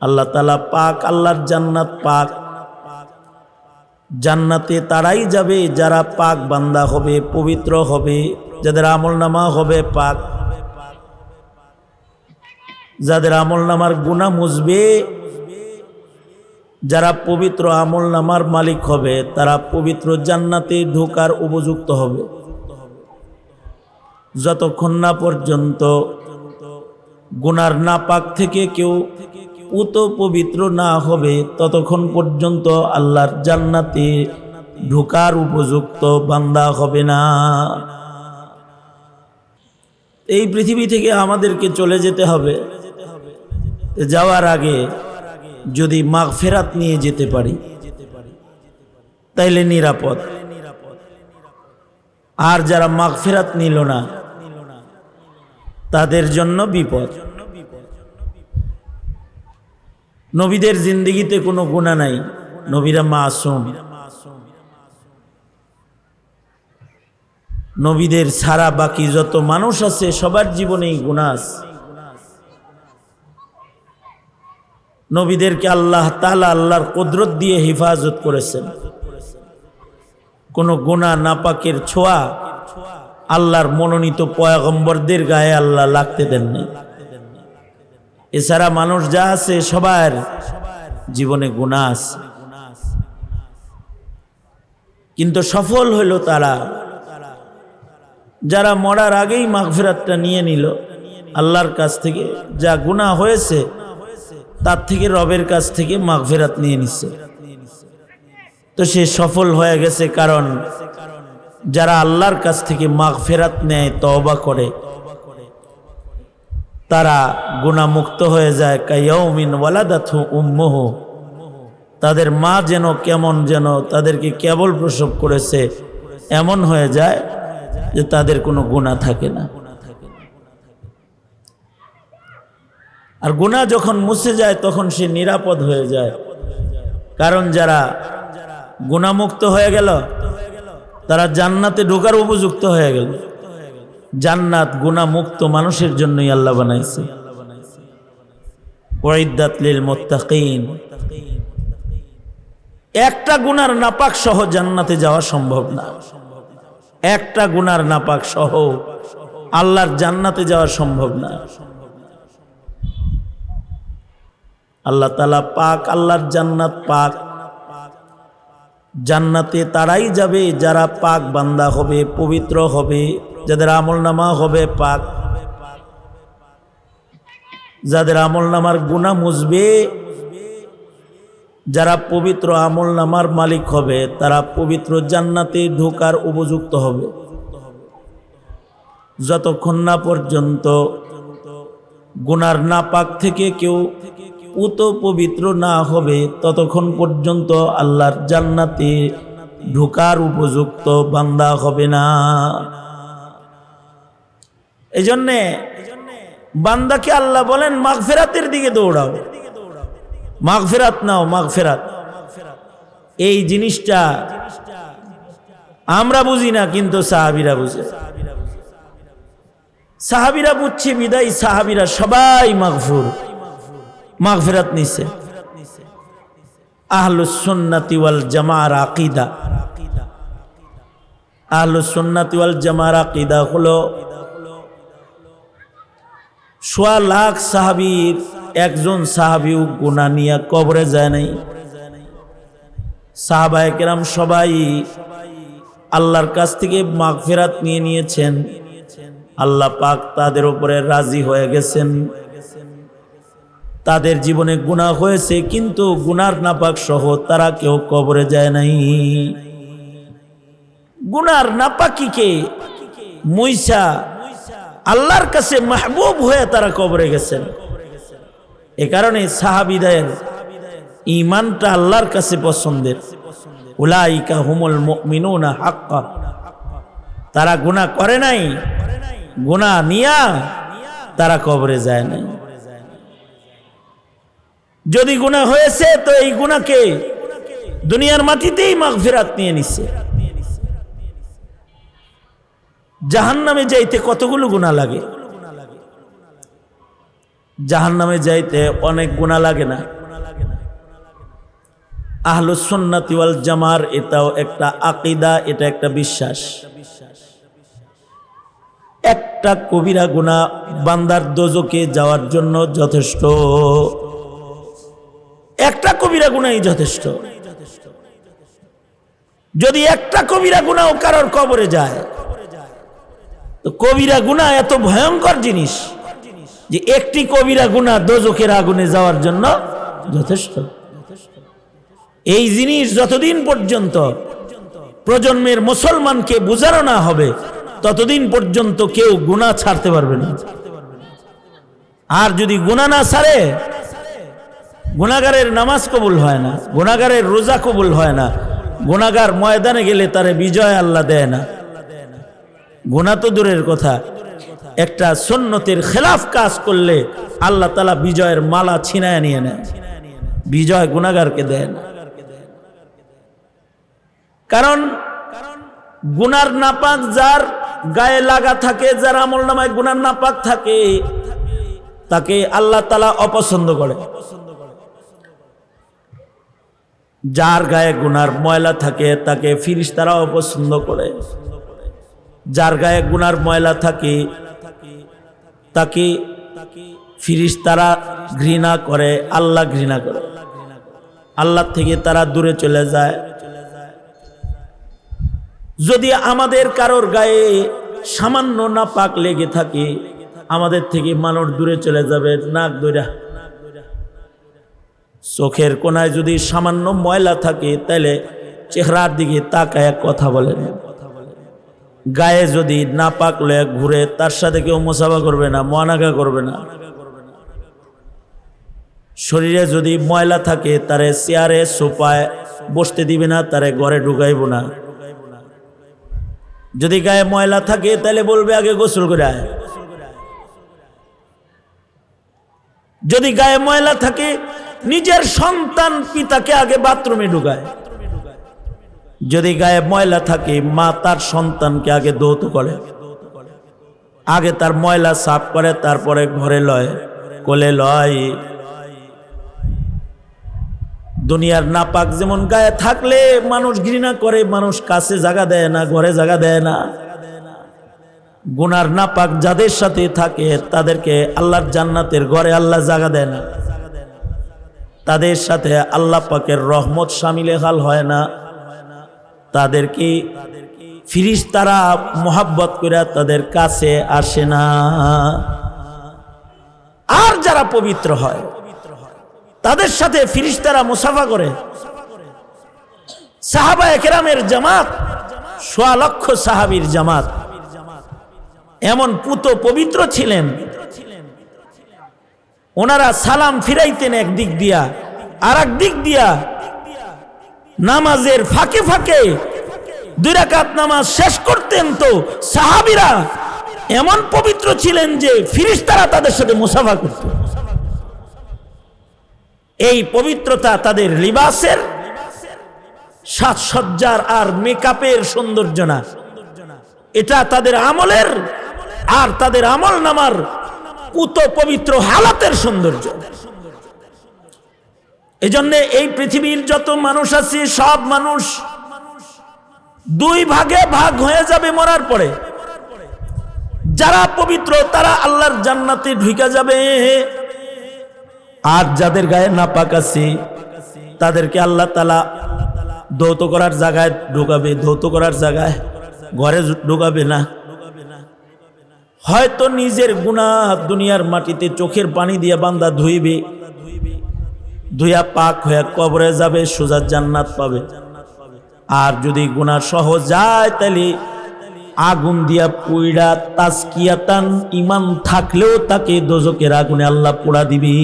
আল্লাহ তালা পাক, আল্লাহর জান্নাত পাক। জান্নাতে তারাই যাবে, যারা পাক বান্দা হবে, পবিত্র হবে, যাদের আমল নামা হবে পাক। যাদের আমল নামার গুণা মুছবে, যারা পবিত্র আমল নামার মালিক হবে, তারা পবিত্র জান্নাতে ঢোকার উপযুক্ত হবে। যতক্ষণ না পর্যন্ত গুনার নাপাক থেকে কেউ পুত পবিত্র না হবে ততক্ষণ পর্যন্ত আল্লাহর জান্নাতে ঢোকার উপযুক্ত বান্দা হবে না। এই পৃথিবী থেকে আমাদেরকে চলে যেতে হবে। যাওয়ার আগে যদি মাঘ ফেরাত নিয়ে যেতে পারি, তাইলে নিরাপদ। আর যারা মাঘ ফেরাত নিল না, তাদের জন্য বিপদ। নবীদের জিন্দগিতে কোনো গুণা নাই। নবীরা মাসুম। নবীদের ছাড়া বাকি যত মানুষ আছে, সবার জীবনেই গুণা নবীদেরকে আল্লাহ তালা আল্লাহর কুদরত দিয়ে হেফাজত করেছেন। কোনো গুণা নাপাকের ছোঁয়া আল্লাহর মনোনীত পয়াগম্বরদের গায়ে আল্লাহ লাগতে দেন নাই এছাড়া মানুষ যা আছে সবার জীবনে গুণা আছে। কিন্তু সফল হইল তারা। যারা মরার আগেই মাগফিরাতটা নিয়ে নিল, আল্লাহর কাছ থেকে যা গুণা হয়েছে, তার থেকে রবের কাছ থেকে মাগফিরাত নিয়ে নিচ্ছে তো সে সফল হয়ে গেছে কারণ যারা আল্লাহর কাছ থেকে মাগফিরাত নেয়, তওবা করে তারা গুণামুক্ত হয়ে যায় কাইয়মিন ওয়ালাদাথু উম্মুহ। তাদের মা যেন কেমন যেন তাদেরকে কেবল প্রসব করেছে, এমন হয়ে যায় যে তাদের কোনো গুণা থাকে না। আর গুণা যখন মুছে যায়, তখন সে নিরাপদ হয়ে যায়। কারণ যারা গুণামুক্ত হয়ে গেল, তারা জান্নাতে ঢোকার উপযুক্ত হয়ে গেল। জান্নাত গুণামুক্ত মানুষের জন্যই আল্লাহ বানাইছে। একটা গুনার নাপাক সহ জান্নাতে যাওয়া সম্ভব না। একটা গুনার নাপাক সহ আল্লাহর জান্নাতে যাওয়া সম্ভব না। আল্লাহ তালা পাক, আল্লাহর জান্নাত পাক জান্নাতে তারাই যাবে, যারা পাক বান্দা হবে, পবিত্র হবে, যাদের আমল নামা হবে পাক। যাদের আমল নামার গুণা মুছবে, যারা পবিত্র আমল নামার মালিক হবে, তারা পবিত্র জান্নাতে ঢোকার উপযুক্ত হবে। যতক্ষণ না পর্যন্ত গুনার নাপাক থেকে কেউ পুত পবিত্র না হবে, ততক্ষণ পর্যন্ত আল্লাহর জান্নাতে ঢোকার উপযুক্ত বান্দা হবে না। এই জন্যে বান্দাকে আল্লাহ বলেন, মাগফেরাতের দিকে দৌড়াও। মাগফেরাত নাও, মাগফেরাত। এই জিনিসটা আমরা বুঝি না, কিন্তু সাহাবিরা বুঝে। সাহাবিরা বুঝছে, বিদায় সাহাবিরা সবাই মাগফুর। মাগফিরাত নিছে। আহলুস সুন্নাতি ওয়াল জামার আকিদা। আহলুস সুন্নাতি ওয়াল জামার আকিদা হলো সোয়া লাখ সাহাবীর একজন সাহাবিও গুনাহ নিয়ে কবরে যায় নাই। সাহাবায়ে কেরাম সবাই আল্লাহর কাছ থেকে মাগফিরাত নিয়ে নিয়েছেন। আল্লাহ পাক তাদের উপরে রাজি হয়ে গেছেন। তাদের জীবনে গুণা হয়েছে, কিন্তু গুনার নাপাক সহ তারা কেউ কবরে যায় নাই। গুনার নাপাকিকে মুইসা আল্লাহর কাছে মাহবুব হয়ে তারা কবরে গেছেন। এ কারণে সাহাবিদের ইমানটা আল্লাহর কাছে পছন্দের। উলাইকা হুমুল মুমিনুনা হাক্কা। তারা গুনাহ করে নাই, গুনাহ নিয়া তারা কবরে যায় নাই। যদি গুণা হয়েছে, তো এই গুণাকে দুনিয়ার মাটিতেই মাগফিরাত নিয়ে নিচ্ছে জাহান নামে যাইতে কতগুলো গুণা লাগে? জাহান নামে যাইতে অনেক গুণা লাগে না? আহলুসন্নাতি ওয়াল জামার এটাও একটা আকিদা, এটা একটা বিশ্বাস। একটা কবিরা গুণা বান্দার দোজকে যাওয়ার জন্য যথেষ্ট। একটা কবিরা গুণাই যথেষ্ট। যদি একটা কবিরা গুণাও কারোর কবরে যায় কবিরা গুণা এত ভয়ঙ্কর জিনিস যে একটি কবিরা গুণা দোজকের আগুনে যাওয়ার জন্য যথেষ্ট। এই জিনিস যতদিন পর্যন্ত প্রজন্মের মুসলমানকে বোঝানো না হবে, ততদিন পর্যন্ত কেউ গুণা ছাড়তে পারবে না। আর যদি গুণা না ছাড়ে গুণাগারের নামাজ কবুল হয় না, গুণাগারের রোজা কবুল হয় না, গুণাগার ময়দানে গেলে তারে বিজয় আল্লাহ দেয় না। গুণা তো দূরের কথা, একটা সন্ন্যতের খেলাফ কাজ করলে আল্লাহ তালা বিজয়ের মালা ছিনায় নিয়ে নেয়, বিজয় গুণাগারকে দেয় না। কারণ গুনার নাপাক যার গায়ে লাগা থাকে, যার আমল নামায় গুনার নাপাক থাকে, তাকে আল্লাহ তালা অপছন্দ করে। যার গায়ে গুনার ময়লা থাকে, তাকে ফিরিস তারা অপছন্দ করে। যার গায়ে গুনার ময়লা থাকে, তাকে ফিরিস তারা ঘৃণা করে, আল্লাহ ঘৃণা করে। আল্লাহ থেকে তারা দূরে চলে যায়। যদি আমাদের কারোর গায়ে সামান্য না পাক লেগে থাকে, আমাদের থেকে মানুষ দূরে চলে যাবে, নাক দৈরা চোখের কোনায় যদি সামান্য ময়লা থাকে, তাহলে চেহারার দিকে তাকায় কথা বলেন। গায়ে যদি না পাকলে ঘুরে, তার সাথে কেউ মোসাফা করবে না মহানাগা করবে না। শরীরে যদি ময়লা থাকে, তারে চেয়ারে সোপায় বসতে দিবে না, তারে ঘরে ঢুকাইব না। যদি গায়ে ময়লা থাকে, তাহলে বলবে, আগে গোসল করে আয়। যদি গায়ে ময়লা থাকে নিজের সন্তান পিতাকে আগে বাথরুমে ঢুকায়। যদি গায়ে ময়লা থাকে, মা তার সন্তানকে আগে দৌত করে। আগে তার ময়লা সাফ করে, তারপরে ঘরে লয়, কোলে লয়। দুনিয়ার নাপাক যেমন গায়ে থাকলে মানুষ ঘৃণা করে, মানুষ কাছে জায়গা দেয় না, ঘরে জায়গা দেয় না। গুনার নাপাক যাদের সাথে থাকে, তাদেরকে আল্লাহর জান্নাতের ঘরে আল্লাহ জায়গা দেয় না। তাদের সাথে আল্লাহ পাকের রহমত সামিলে হাল হয় না। তাদেরকে ফিরিস তারা মোহাব্বত করে তাদের কাছে আসে না। আর যারা পবিত্র হয়, তাদের সাথে ফিরিস্তারা মুসাফা করে। সাহাবা একরামের জামাত, সোয়া লক্ষ সাহাবির জামাত। এমন পুত পবিত্র ছিলেন ওনারা সালাম ফিরাইতেন এক দিক দিয়া আর দিক দিয়া নামাজের ফাঁকে ফাঁকে, দুই রাকাত নামাজ শেষ করতেন তো সাহাবিরা। এমন পবিত্র ছিলেন যে ফিরিস্তারা তাদের সাথে মুসাফা করতেন এই পবিত্রতা তাদের লিবাসের সাজসজ্জার আর মেকআপের সৌন্দর্য না। এটা তাদের আমলের আর তাদের আমল নামার পুত পবিত্র হালাতের সৌন্দর্য। এজন্য এই পৃথিবীর যত মানুষ আছে, সব মানুষ দুই ভাগে ভাগ হয়ে যাবে মরার পরে। যারা পবিত্র, তারা আল্লাহর জান্নাতে ঢুকে যাবে। আর যাদের গায়ে নাপাক আছে, তাদেরকে আল্লাহ তালা ধৌত করার জায়গায় ঢুকাবে। ধৌত করার জায়গায় ঘরে ঢুকাবে না। হয়তো নিজের গুণা দুনিয়ার মাটিতে চোখের পানি দিয়ে বান্দা ধুইবে, ধুইয়া পাক হয়ে কবরে যাবে, সোজা জান্নাত পাবে। আর যদি গুণা সহ যায় তাহলে আগুন দিয়া পুইড়া তাস্কিয়াতান ইমান থাকলেও তাকে দোজকের আগুনে আল্লাহ পোড়া দিবি।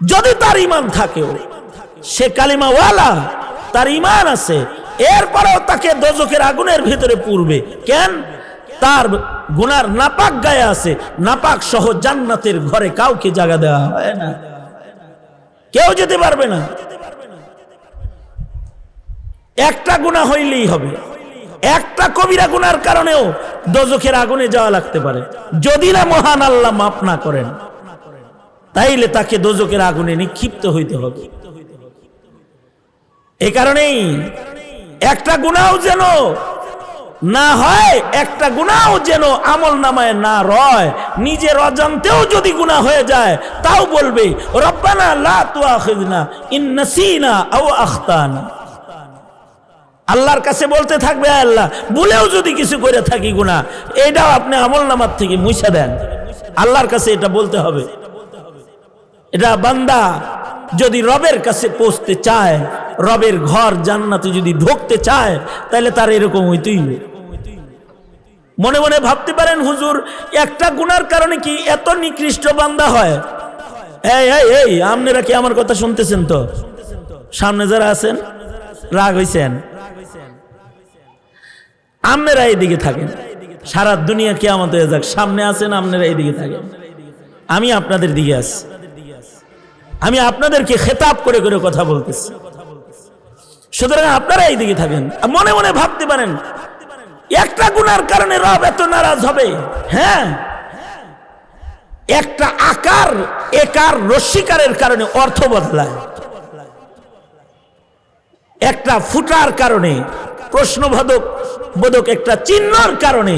যদি তার ইমান থাকেও সে কালিমা ওয়ালা তার ইমান আছে, এরপরেও তাকে দোজকের আগুনের ভিতরে পুরবে কেন? তার গুনার নাপাক গায়ে আছে, নাপাক সহ জান্নাতের ঘরে কাউকে জায়গা দেওয়া হয় না। কেউ যেতে পারবে না। একটা গুণা হইলেই হবে। একটা কবিরা গুনার কারণেও দোজখের আগুনে যাওয়া লাগতে পারে। যদি না মহান আল্লাহ মাফ না করেন, তাইলে তাকে দোজকের আগুনে নিক্ষিপ্ত হইতে হবে। এ কারণেই একটা গুণাও যেন না হয় একটা গুণাও যেন আমল নামায় না রয়। নিজের অজান্তেও যদি গুণা হয়ে যায়, তাও বলবে, রব্বানা লা তুআখিযনা ইন আল্লাহর কাছে বলতে থাকবে আল্লাহ বলেও যদি কিছু করে থাকি গুণা, এটাও আপনি আমল নামার থেকে মুছা দেন। আল্লাহর কাছে এটা বলতে হবে। এটা বান্দা যদি রবের কাছে পৌঁছতে চায়, রবের ঘর জান্নাতে যদি ঢুকতে চায়, তাহলে তার এরকম হইতেই। মনে মনে ভাবতে পারেন, হুজুর, একটা গুনার কারণে কি এত নিকৃষ্ট বান্দা হয়? আপনারা কি আমার কথা শুনতেছেন তো? সামনে যারা আছেন, রাগ হইছেন? আপনারা এইদিকে থাকেন। সারা দুনিয়া কে আমাদের যাক, সামনে আছেন, আপনারা এইদিকে থাকেন। আমি আপনাদের দিকে আছি। আমি আপনাদেরকে খেতাব করে করে কথা বলতেছি। সুতরাং আপনারা এইদিকে থাকেন। মনে মনে ভাবতে পারেন, একটা গুনার কারণে রব এত নারাজ হবে? হ্যাঁ। একটা আকার, একার রস্বীকারের কারণে অর্থ বদলায়। একটা ফুটার কারণে, প্রশ্নবোধক, বোধক একটা চিহ্নর কারণে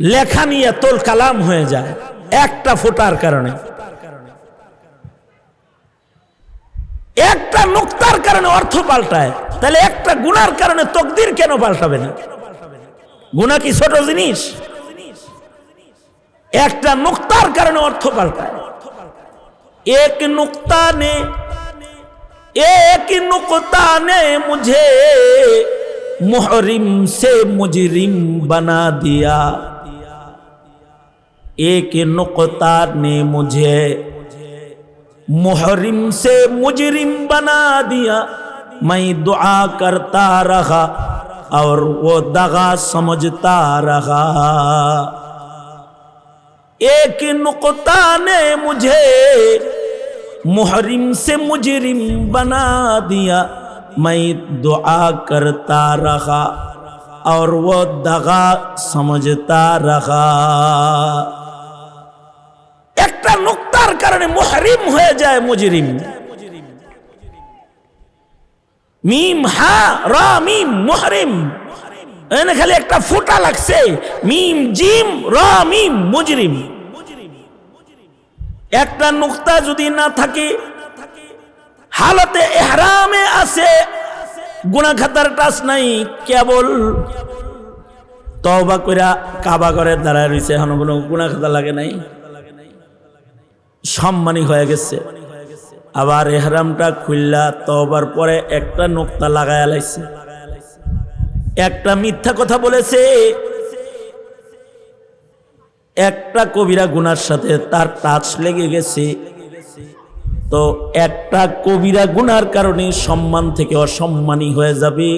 লেখা নিয়ে তোল কালাম হয়ে যায়, একটা ফোটার কারণে। একটা নুক্তার কারণে অর্থ পাল্টায় তাহলে একটা গুনার কারণে তকদির কেন পাল্টাবে না গুণা কি ছোট জিনিস একটা নুক্তার কারণে অর্থ পাল্টায় এক নুক্তা নে एक नुकता ने मुझे मुहरिम से मुजरिम बना दिया एक नुकता ने मुझे मुहरिम से मुजरिम बना दिया। मैं दुआ करता रहा और वो दगा समझता रहा। एक नुकता ने मुझे मुहरिम से मुजरिम बना दिया। मैं दुआ करता रहा और वो दगा समझता रहा। एक नुक নুক্তার কারণে মুহরিম হয়ে যায় মুজরিম। মিম, হা, রা, মিম, মুহরিম। এখানে খালি একটা ফুটা লাগছে। মিম, জিম, রা, মিম, মুজরিম। একটা নুক্তা যদি না থাকে, হালতে এহরামে আছে গুনা খাতার টাচ নাই, কেবল তবা কইরা কাবা করে দাঁড়ায় রয়েছে এখন কোনো গুনা খাতা লাগে নাই? সম্মানী হয়ে গেছে। আবার এহরামটা খুললা তবার পরে একটা নোক্তা লাগায় লাইছে। একটা মিথ্যা কথা বলেছে। একটা কবিরা গুনার সাথে তার টাচ লেগে গেছে। তো একটা কবিরা গুনার কারণে সম্মান থেকে অসম্মানী হয়ে যাবে।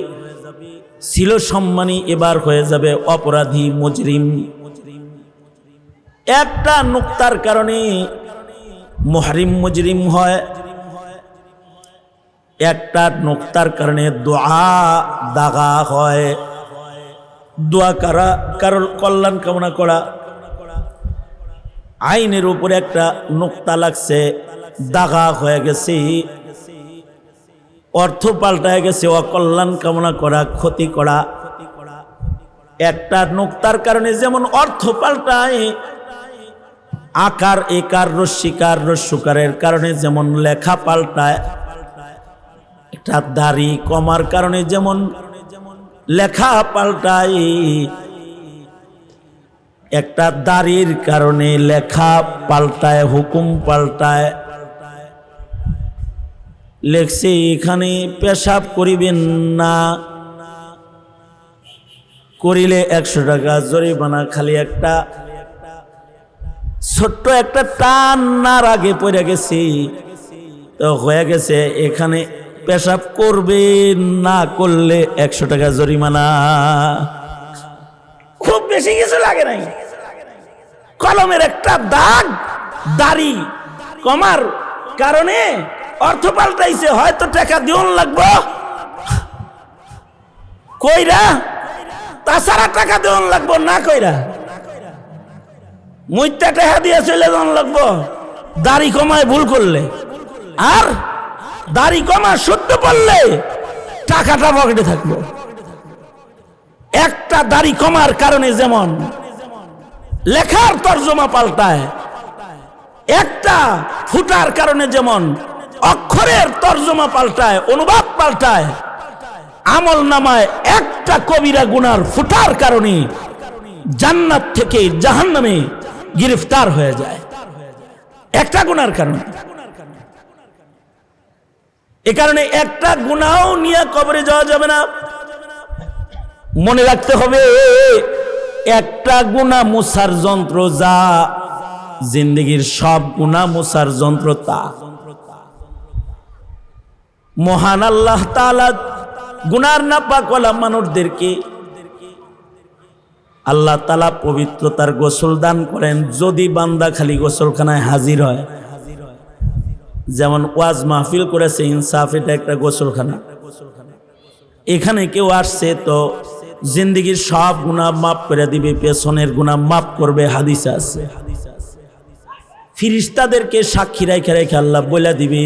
ছিল সম্মানী, এবার হয়ে যাবে অপরাধী, মজরিম। একটা নুক্তার কারণে মহরিম মুজরিম হয়। একটা নোক্তার কারণে দোয়া দাগা হয়। দোয়া করা কারোর কল্যাণ কামনা করা। আইনের উপরে একটা নোক্তা লাগছে, দাগা হয়ে গেছে। অর্থ পাল্টায় গেছে, অকল্যাণ কামনা করা, ক্ষতি করা। একটা নোক্তার কারণে যেমন অর্থ পাল্টায় আকার, একার রস্যিকার রস্যকারের কারণে যেমন লেখা পাল্টায়, একটা দাড়ি কমার কারণে যেমন লেখা পাল্টায়, একটা দাড়ির কারণে লেখা পাল্টায়, হুকুম পাল্টায়। লেখছে, এখানে পেশাব করিবেন না। করিলে একশো টাকা জরিমানা, খালি একটা ছোট্ট একটা টান্নার আগে পড়ে গেছি। তো হয়ে গেছে, এখানে পেশাব করবে না করলে একশো টাকা জরিমানা। খুব বেশি কিছু লাগে নাই। কলমের একটা দাগ, দাড়ি, কমার কারণে অর্থ পাল্টাইছে, হয়তো টাকা দিওন লাগবো। কইরা, তাছাড়া টাকা দেওয়ান লাগবো, না কইরা। মুইটা টাকা দিয়ে চলে যাওয়ান লাগবো। দাড়ি কমায় ভুল করলে। আর দাড়ি কমা সত্য পড়লে টাকাটা পকেটে থাকব। একটা দাড়ি কমার কারণে যেমন লেখার তর্জমা পাল্টায়, একটা ফুটার কারণে যেমন অক্ষরের তর্জমা পাল্টায়, অনুবাদ পাল্টায়, আমল নামায় একটা কবিরা গুনার ফুটার কারণে জান্নাত থেকে জাহান্নামে গ্রেফতার হয়ে যায়। একটা গুনার কারণে। এ কারণে একটা গুনাও নিয়ে কবরে যাওয়া যাবে না। মনে রাখতে হবে, একটা গুণা মুসার যন্ত্র যা জিন্দগির সব গুণা মুসার যন্ত্র তা। মহান আল্লাহ তাআলা গুনার না পাকওয়ালা মানুষদেরকে আল্লাহ তালা পবিত্রতার গোসল দান করেন, যদি বান্দা খালি গোসলখানায় হাজির হয়। যেমন ওয়াজ মাহফিল করেছে, ইনসাফ, এটা একটা গোসলখানা। এখানে কেউ আসছে তো জিন্দগির সব গুণা মাফ করে দিবে, পেছনের গুণা মাফ করবে, হাদিস আছে। ফিরিস্তাদেরকে সাক্ষী রেখে রেখে আল্লাহ বলে দিবে,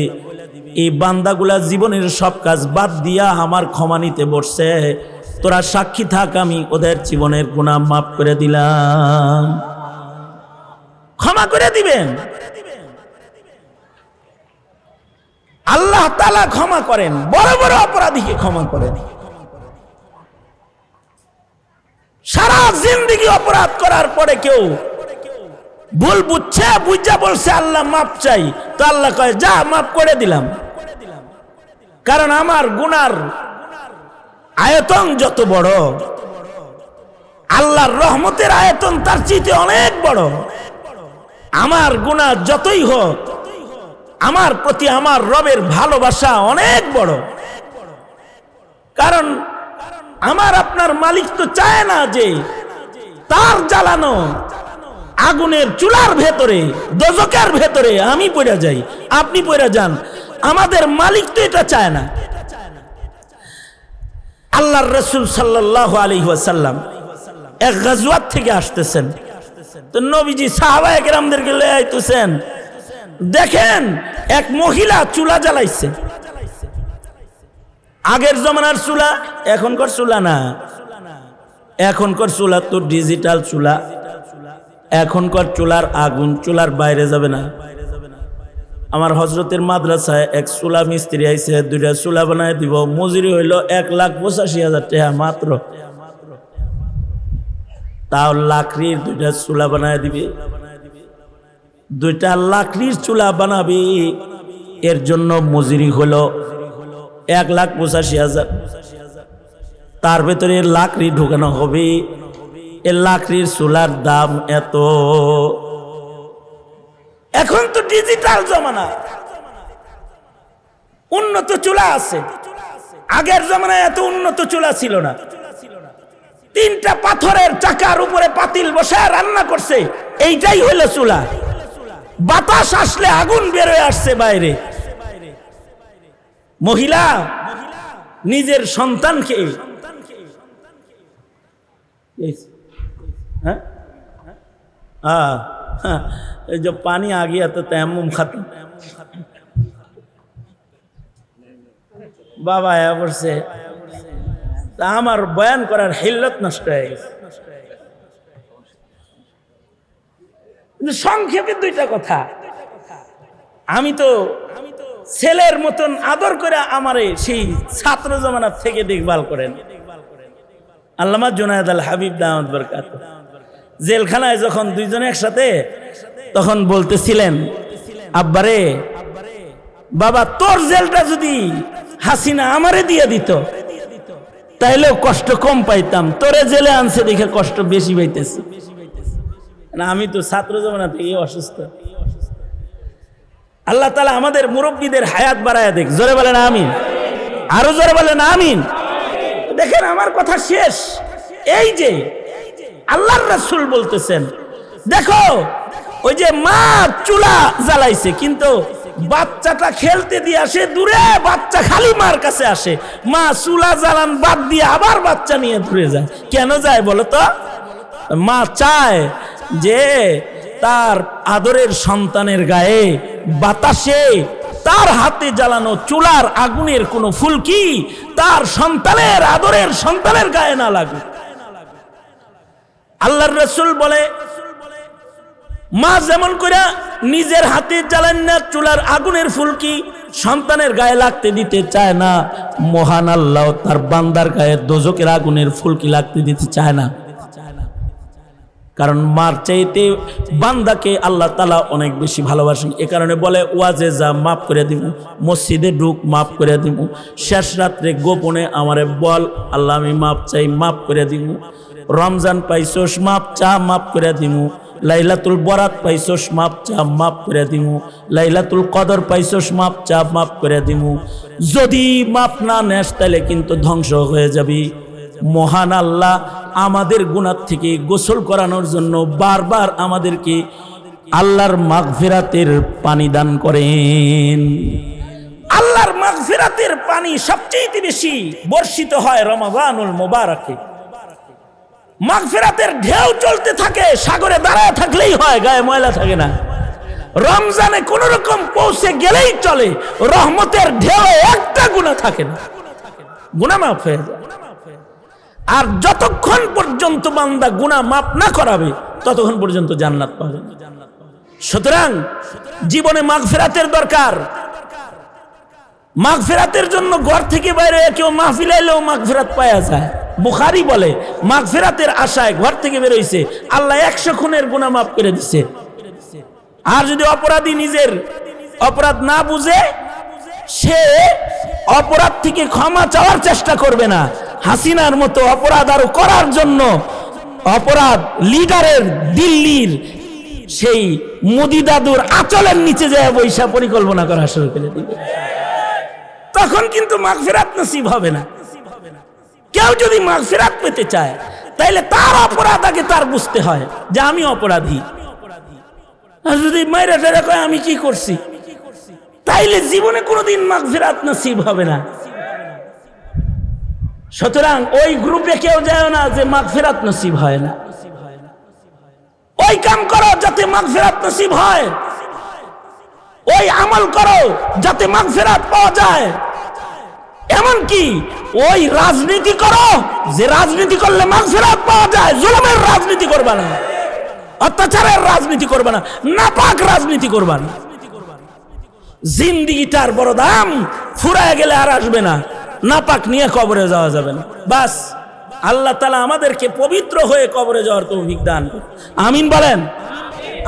এই বান্দাগুলা জীবনের সব কাজ বাদ দিয়া আমার ক্ষমা নিতে বসছে। তোরা সাক্ষী থাক, আমি ওদের জীবনের গুণা মাফ করে দিলাম। ক্ষমা করে দিবেন। আল্লাহ তালা ক্ষমা করেন, বড় বড় অপরাধীকে ক্ষমা করেন সারা জিন্দগি অপরাধ করার পরে কেউ ভুল বুঝছে, বুঝা বলছে, আল্লাহ মাপ চাই, তো আল্লাহ কয়, যা মাপ করে দিলাম। কারণ আমার গুনার আয়তন যত বড়, আল্লাহর রহমতের আয়তন তার চিতে অনেক বড়। আমার গুণা যতই হোক, আমার প্রতি আমার রবের ভালোবাসা অনেক বড়। কারণ আমার আপনার মালিক তো চায় না যে তার জ্বালানো আগুনের চুলার ভেতরে দজকের ভেতরে আমি পড়ে যাই, আপনি পড়ে যান। আমাদের মালিক তো এটা চায় না। আল্লাহর রসুল সাল্লাহ আলী ওয়াসাল্লাম এক গাজওয়াত থেকে আসতেছেন। তো নবীজি সাহাবা একরামদেরকে লয়ে আইতেছেন। দেখেন, এক মহিলা চুলা জ্বালাইছে। আগের জমানার চুলা, এখনকার চুলা না। এখনকার চুলা তো ডিজিটাল চুলা। এখনকার চুলার আগুন চুলার বাইরে যাবে না। আমার হজরতের মাদ্রাসায় এক চুলা মিস্ত্রি আইছে, দুইটা চুলা বানায় দিব। মজুরি হইল এক লাখ পঁচাশি হাজার টাকা মাত্র। তাও লাকড়ির দুইটা চুলা বানায় দিবি। দুইটা লাকড়ির চুলা বানাবি, এর জন্য মজুরি হলো এক লাখ পঁচাশি হাজার। তার ভেতরে লাকড়ি ঢুকানো হবে। এ লাকড়ির চুলার দাম এত। এখন তো ডিজিটাল জমানা। উন্নত চুলা আছে। আগের জমানায় এত উন্নত চুলা ছিল না। তিনটা পাথরের চাকার উপরে পাতিল বসে রান্না করছে। এইটাই হইল চুলা। বাতাস আসলে আগুন বেরোয় আসছে বাইরে। মহিলা, নিজের সন্তানকে। হ্যাঁ হ্যাঁ। হ্যাঁ, এই যে পানি आ गया तो तयम्मुम खत्म বাবা আয়া পড়ছে তা আমার বয়ান করার হিল্লত নষ্ট হয়ে গেছে কিন্তু সংক্ষেপে দুইটা কথা আমি তো ছেলের মতন আদর করে আমারে সেই ছাত্র জমানার থেকে দেখভাল করেন আল্লামা জুনায়দ আল হাবিব দাহমদ বরকাত জেলখানায় যখন দুইজনে একসাথে তখন বলতেছিলেন, আব্বারে, বাবা, তোর জেলটা যদি হাসিনা আমারে দিয়ে দিত, তাইলেও কষ্ট কম পাইতাম। তোরে জেলে আনছে দেখে কষ্ট বেশি পাইতেছি। না, আমি তো ছাত্র জমানা থেকে অসুস্থ। আল্লাহ তালা আমাদের মুরব্বীদের হায়াত বাড়ায় দেখ। জোরে বলেন, আমিন। আরও জোরে বলেন, আমিন। দেখেন, আমার কথা শেষ। এই যে আল্লাহর রাসূল বলতেছেন, দেখো ওই যে মা চুলা জ্বালাইছে, কিন্তু বাচ্চাটা খেলতে দিয়ে আসে দূরে, বাচ্চা খালি মার কাছে আসে। মা চুলা জ্বালান বাদ দিয়ে আবার বাচ্চা নিয়ে দূরে যায়। কেন যায় বলো তো? মা চায় যে তার আদরের সন্তানের গায়ে বাতাসে তার হাতে জ্বালানো চুলার আগুনের কোনো ফুলকি তার সন্তানের আদরের সন্তানের গায়ে না লাগুক। আল্লাহর রসুল বলে মা যেমন করে নিজের হাতে জ্বালান না, চুলার আগুনের ফুলকি সন্তানের গায়ে লাগতে দিতে চায় না, মহান আল্লাহ তার বান্দার গায়ে দোজকের আগুনের ফুলকি লাগতে দিতে চায় না। কারণ মার চাইতে বান্দাকে আল্লাহ তালা অনেক বেশি ভালোবাসেন। এ কারণে বলে, ওয়াজে যা মাফ করে দিব, মসজিদে ঢুক, মাফ করে দিব, শেষ রাত্রে গোপনে আমারে বল, আল্লাহ আমি মাপ চাই, মাফ করে দিব, রমজান পাইছোস, মাপ চা মাফ করে দিব। লাইলাতুল বরাত পাইছোস, মাপ চাপ মাফ করে দিমু। লাইলাতুল কদর পাইছোস, মাপ চাপ মাফ করে দিমু। যদি মাপ না নেস, তাহলে কিন্তু ধ্বংস হয়ে যাবি। মহান আল্লাহ আমাদের গুণার থেকে গোসল করানোর জন্য বারবার আমাদেরকে আল্লাহর মাগফিরাতের পানি দান করেন। আল্লাহর মাগফিরাতের পানি সবচেয়ে বেশি বর্ষিত হয় রমাবানুল মোবারকে। মাগফিরাতের ঢেউ চলতে থাকে, সাগরে দাঁড়ায় থাকলেই হয়, গায়ে ময়লা থাকে না। রমজানে কোন রকম পৌঁছে গেলেই চলে, রহমতের ঢেউ একটা গুণা থাকে না। গুণা মাফ হয়ে যায়। আর যতক্ষণ পর্যন্ত বান্দা গুণা মাপ না করাবে, ততক্ষণ পর্যন্ত জান্নাত পাবে সুতরাং জীবনে মাগফিরাতের দরকার। মাগফিরাতের জন্য ঘর থেকে বাইরে কেউ মাহফিল এলেও মাগফিরাত পাওয়া যায়। বুখারি বলে, মাগফিরাতের আশায় ঘর থেকে বেরোইছে, আল্লাহ একশো খুনের গুণা মাফ করে দিছে। আর যদি অপরাধী নিজের অপরাধ না বুঝে, সে অপরাধ থেকে ক্ষমা চাওয়ার চেষ্টা করবে না। হাসিনার মতো অপরাধ আরও করার জন্য অপরাধ লিডারের দিল্লির সেই মোদি দাদুর আচলের নিচে যায় বৈশা পরিকল্পনা করা শুরু করে দিবে। তখন কিন্তু মাগফিরাত নসিব হবে না। কেউ যদি মাগফিরাত পেতে চায়, তাইলে তার অপরাধ আগে তার বুঝতে হয় যে আমি অপরাধী। আর যদি মাইরা টেরা কয়, আমি কি করছি? তাইলে জীবনে কোনোদিন মাগফিরাত নসিব হবে না। সুতরাং ওই গ্রুপে কেউ যায় না যে মাগফিরাত নসিব হয় না। ওই কাম করো যাতে মাগফিরাত নসিব হয়। ওই আমল করো যাতে মাগফিরাত পাওয়া যায়। এমনকি ওই রাজনীতি করো, যে রাজনীতি করলে মাগফিরাত পাওয়া যায়, জুলুমের রাজনীতি করবা না, অত্যাচারের রাজনীতি করবা না, নাপাক রাজনীতি করবা না। জিন্দিগিটার বড় দাম, ফুরায় গেলে আর আসবে না, নাপাক নিয়ে কবরে যাওয়া যাবে না। বাস, আল্লাহ তালা আমাদেরকে পবিত্র হয়ে কবরে যাওয়ার তৌফিক দান। আমিন বলেন?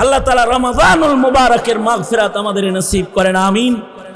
আল্লাহ তালা রমাজানুল মুবারকের মাগফিরাত আমাদের নসিব করেন, আমিন।